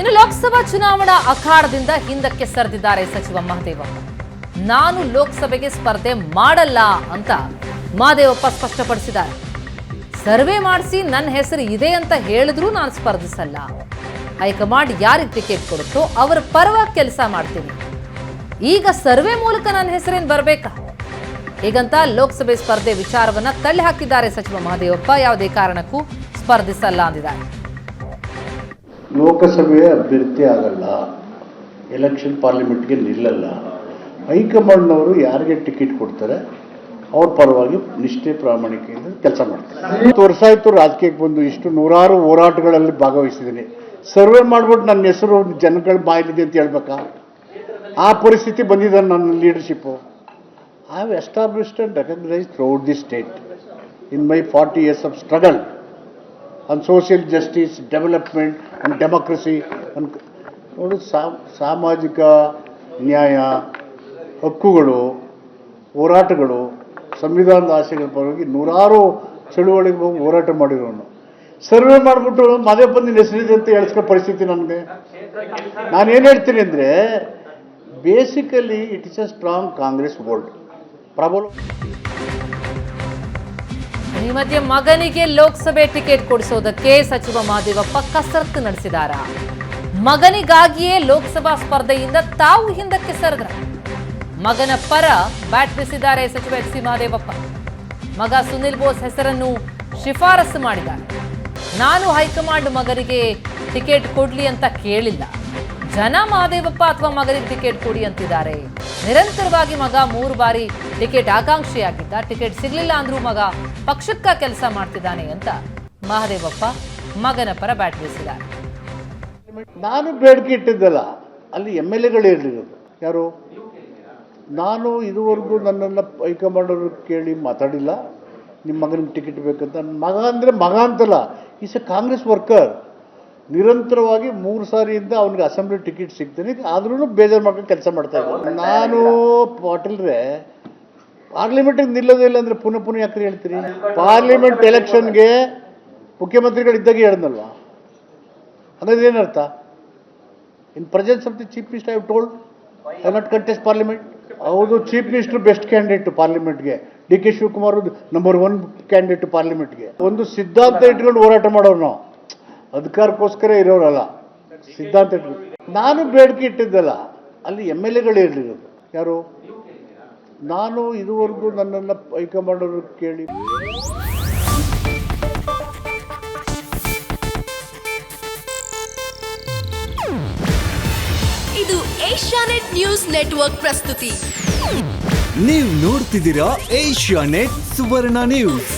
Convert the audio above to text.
ಇನ್ನು ಲೋಕಸಭಾ ಚುನಾವಣಾ ಅಖಾಡದಿಂದ ಹಿಂದಕ್ಕೆ ಸರಿದಿದ್ದಾರೆ ಸಚಿವ ಮಹದೇವಪ್ಪ ನಾನು ಲೋಕಸಭೆಗೆ ಸ್ಪರ್ಧೆ ಮಾಡಲ್ಲ ಅಂತ ಮಹದೇವಪ್ಪ ಸ್ಪಷ್ಟಪಡಿಸಿದ್ದಾರೆ. ಸರ್ವೆ ಮಾಡಿಸಿ ನನ್ನ ಹೆಸರು ಇದೆ ಅಂತ ಹೇಳಿದ್ರೂ ನಾನು ಸ್ಪರ್ಧಿಸಲ್ಲ. ಹೈಕಮಾಂಡ್ ಯಾರಿಗೆ ಟಿಕೆಟ್ ಕೊಡುತ್ತೋ ಅವರ ಪರವಾಗಿ ಕೆಲಸ ಮಾಡ್ತೀನಿ. ಈಗ ಸರ್ವೆ ಮೂಲಕ ನನ್ನ ಹೆಸರೇನು ಬರಬೇಕಾ? ಹೀಗಂತ ಲೋಕಸಭೆ ಸ್ಪರ್ಧೆ ವಿಚಾರವನ್ನ ತಳ್ಳಿ ಹಾಕಿದ್ದಾರೆ ಸಚಿವ ಮಹದೇವಪ್ಪ. ಯಾವುದೇ ಕಾರಣಕ್ಕೂ ಸ್ಪರ್ಧಿಸಲ್ಲ ಅಂದಿದ್ದಾರೆ. ಲೋಕಸಭೆಯ ಅಭ್ಯರ್ಥಿ ಆಗಲ್ಲ ಎಲೆಕ್ಷನ್ ಪಾರ್ಲಿಮೆಂಟ್ಗೆ ನಿಲ್ಲಲ್ಲ. ಹೈಕಮಾಂಡ್ನವರು ಯಾರಿಗೆ ಟಿಕೆಟ್ ಕೊಡ್ತಾರೆ, ಅವ್ರ ಪರವಾಗಿ ನಿಷ್ಠೆ ಪ್ರಾಮಾಣಿಕೆಯಿಂದ ಕೆಲಸ ಮಾಡ್ತಾರೆ. ಹತ್ತು ವರ್ಷ ಆಯಿತು ರಾಜಕೀಯಕ್ಕೆ ಬಂದು ಇಷ್ಟು ನೂರಾರು ಹೋರಾಟಗಳಲ್ಲಿ ಭಾಗವಹಿಸಿದ್ದೀನಿ. ಸರ್ವೆ ಮಾಡ್ಬಿಟ್ಟು ನನ್ನ ಹೆಸರು ಜನಗಳ ಬಾಯಲ್ಲಿದೆ ಅಂತ ಹೇಳ್ಬೇಕಾ? ಆ ಪರಿಸ್ಥಿತಿ ಬಂದಿದೆ ನನ್ನ leadership I have established and recognise throughout the state in my forty years of struggle on social justice development and democracy ಅನ್ ನೋಡಿ ಸಾಮಾಜಿಕ ನ್ಯಾಯ, ಹಕ್ಕುಗಳು, ಹೋರಾಟಗಳು, ಸಂವಿಧಾನದ ಆಶೆಗಳ ಪರವಾಗಿ ನೂರಾರು ಚಳುವಳಿಗೆ ಹೋರಾಟ ಮಾಡಿರೋನು. ಸರ್ವೆ ಮಾಡಿಬಿಟ್ಟು ಮದುವೆ ಬಂದಿನ ಹೆಸರಿದೆ ಅಂತ ಹೇಳಿಸ್ಕೋ ಪರಿಸ್ಥಿತಿ ನನಗೆ. ನಾನೇನು ಹೇಳ್ತೀನಿ ಅಂದರೆ basically it is a strong Congress world ಪ್ರಬಲ ಈ ಮಧ್ಯೆ ಮಗನಿಗೆ ಲೋಕಸಭೆ ಟಿಕೆಟ್ ಕೊಡಿಸೋದಕ್ಕೆ ಸಚಿವ ಮಹದೇವಪ್ಪ ಕಸರತ್ತು ನಡೆಸಿದಾರ. ಮಗನಿಗಾಗಿಯೇ ಲೋಕಸಭಾ ಸ್ಪರ್ಧೆಯಿಂದ ತಾವು ಹಿಂದಕ್ಕೆ ಸರಿದ್ರ. ಮಗನ ಪರ ಬ್ಯಾಟ್ ಬಿಸಿದ್ದಾರೆ ಸಚಿವ ಎಚ್ ಸಿ ಮಹದೇವಪ್ಪ. ಮಗ ಸುನಿಲ್ ಬೋಸ್ ಹೆಸರನ್ನು ಶಿಫಾರಸು ಮಾಡಿದ್ದಾರೆ. ನಾನು ಹೈಕಮಾಂಡ್ ಮಗನಿಗೆ ಟಿಕೆಟ್ ಕೊಡ್ಲಿ ಅಂತ ಕೇಳಿಲ್ಲ. ಜನ ಮಹದೇವಪ್ಪ ಅಥವಾ ಮಗನಿಗೆ ಟಿಕೆಟ್ ಕೊಡಿ ಅಂತಿದ್ದಾರೆ. ನಿರಂತರವಾಗಿ ಮಗ ಮೂರು ಬಾರಿ ಟಿಕೆಟ್ ಆಕಾಂಕ್ಷಿಯಾಗಿದ್ದ. ಟಿಕೆಟ್ ಸಿಗಲಿಲ್ಲ ಅಂದ್ರೂ ಮಗ ಪಕ್ಷಕ್ಕ ಕೆಲಸ ಮಾಡ್ತಿದ್ದಾನೆ ಅಂತ ಮಹದೇವಪ್ಪ ಮಗನ ಪರ ಬ್ಯಾಟ್ ಬೀಸಿದ್ದಾರೆ. ನಾನು ಬೇಡಿಕೆ ಇಟ್ಟಿದ್ದಲ್ಲ, ಅಲ್ಲಿ ಎಂ ಎಲ್ ಎಗಳು ಹೇಳಿರೋದು ಯಾರು? ನಾನು ಇದುವರೆಗೂ ನನ್ನನ್ನು ಹೈಕಮಾಂಡ್ ಅವರು ಕೇಳಿ ಮಾತಾಡಿಲ್ಲ. ನಿಮ್ಮ ಮಗನಿಗೆ ಟಿಕೆಟ್ ಬೇಕಂತ. ಮಗ ಅಂದರೆ ಮಗ ಅಂತಲ್ಲ ಈಸ್ ಎ ಕಾಂಗ್ರೆಸ್ ವರ್ಕರ್ ನಿರಂತರವಾಗಿ ಮೂರು ಸಾರಿಯಿಂದ ಅವನಿಗೆ ಅಸೆಂಬ್ಲಿ ಟಿಕೆಟ್ ಸಿಗ್ತೀನಿ. ಆದ್ರೂ ಬೇಜಾರು ಮಾಡ್ಕೊಂಡು ಕೆಲಸ ಮಾಡ್ತಾ ಇದ್ದೆ ನಾನು ಪಾಟೀಲ್ರೆ ಪಾರ್ಲಿಮೆಂಟಿಗೆ ನಿಲ್ಲೋದೇ ಇಲ್ಲ ಅಂದ್ರೆ ಪುನಃ ಪುನಃ ಯಾಕೆ ಹೇಳ್ತೀರಿ? ಪಾರ್ಲಿಮೆಂಟ್ ಎಲೆಕ್ಷನ್ಗೆ ಮುಖ್ಯಮಂತ್ರಿಗಳು ಇದ್ದಾಗ ಹೇಳ್ದಲ್ವಾ? ಹಾಗಾದ್ರೆ ಏನರ್ಥ in presence of the chief minister I told I not contest parliament ಹೌದು chief minister best candidate ಪಾರ್ಲಿಮೆಂಟ್ಗೆ D K Shivakumar number one candidate ಪಾರ್ಲಿಮೆಂಟ್ಗೆ ಒಂದು ಸಿದ್ಧಾಂತ ಇಟ್ಕೊಂಡು ಹೋರಾಟ ಮಾಡೋರು ನಾವು. ಅಧಿಕಾರಕ್ಕೋಸ್ಕರ ಇರೋರಲ್ಲ ಸಿದ್ಧಾಂತ ಇಟ್ಕೊಂಡು. ನಾನು ಬೇಡಿಕೆ ಇಟ್ಟಿದ್ದಲ್ಲ ಅಲ್ಲಿ ಎಂ ಎಲ್ ಎಗಳು ಇರಲಿರೋದು. ಯಾರು? ನಾನು ಇದುವರೆಗೂ ನನ್ನನ್ನು ಹೈಕಮಾಂಡ್ ಅವರು ಕೇಳಿ ಇದು ಏಷ್ಯಾನೆಟ್ ನ್ಯೂಸ್ ನೆಟ್ವರ್ಕ್ ಪ್ರಸ್ತುತಿ. ನೀವು ನೋಡ್ತಿದ್ದೀರಾ ಏಷ್ಯಾ ನೆಟ್ ಸುವರ್ಣ ನ್ಯೂಸ್.